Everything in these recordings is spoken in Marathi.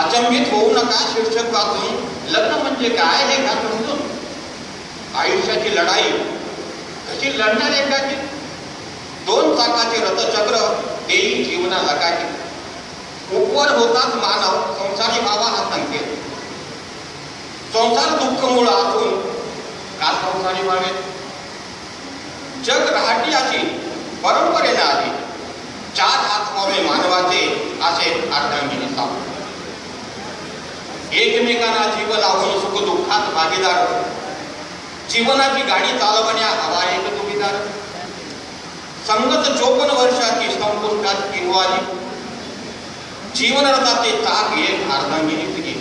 अचंबित होऊ नका शीर्षक वाचून. लग्न म्हणजे काय हे का समजून आयुष्याची लढाई. कशी लढणार एकाची? दोन चाकाचे रथचक्र देई जीवना हकाची उपवर होताच मानव संसारी बाबा हा संकेत. संसार दुःख मूळ असून का संसारी व्हावे जग रहाटी अशी परंपरेनं आली. चार हात व्हावे मानवाचे असे अर्धांगिनी सांगतो एकमेकांना जीव लावून सुख दुःखात भागीदार. जीवनाची गाडी चालवण्या हवा एक जोडीदार संगत चोपन्न वर्षाची संपुष्टात किंवाली. जीवनरथाचे चाक एक अर्धांगिनी तिघे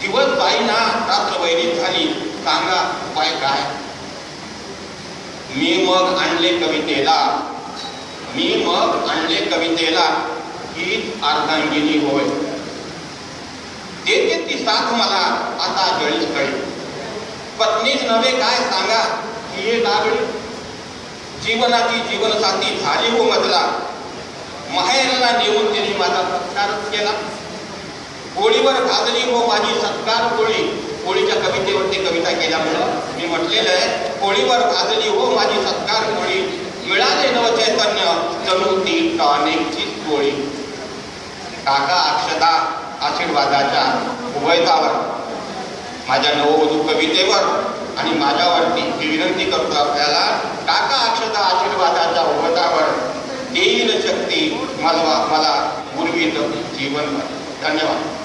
दिवस बाईना रात्र वैरीत झाली. सांगा उपाय काय? मी मग आणले कवितेला. मी मग आणले कवितेला. हीच अर्धांगिनी होय. ती साथ मला आता गळीच कळी पत्नीच नव्हे काय सांगा? ही हे आगळी जीवनाची जीवनसाथी झाली हो मधला. माहेरला नेऊन तिने माझा सत्कारच केला. होळीवर गाजली हो माझी सत्कार होळी. होळीच्या कवितेवरती कविता केल्यामुळं मी म्हटलेलं आहे होळीवर गाजली हो माझी सत्कार होळी. मिळाले नव चैतन्य जणू ती टॉनिकची कोळी काका अक्षता आशीर्वादाच्या उभयतावर. माझ्या नववधू कवितेवर आणि माझ्यावरती ही विनंती करतो आपल्याला काका अक्षता आशीर्वादाच्या उभयतावर. देईल शक्ती मला मला पूर्वी जीवन धन्यवाद.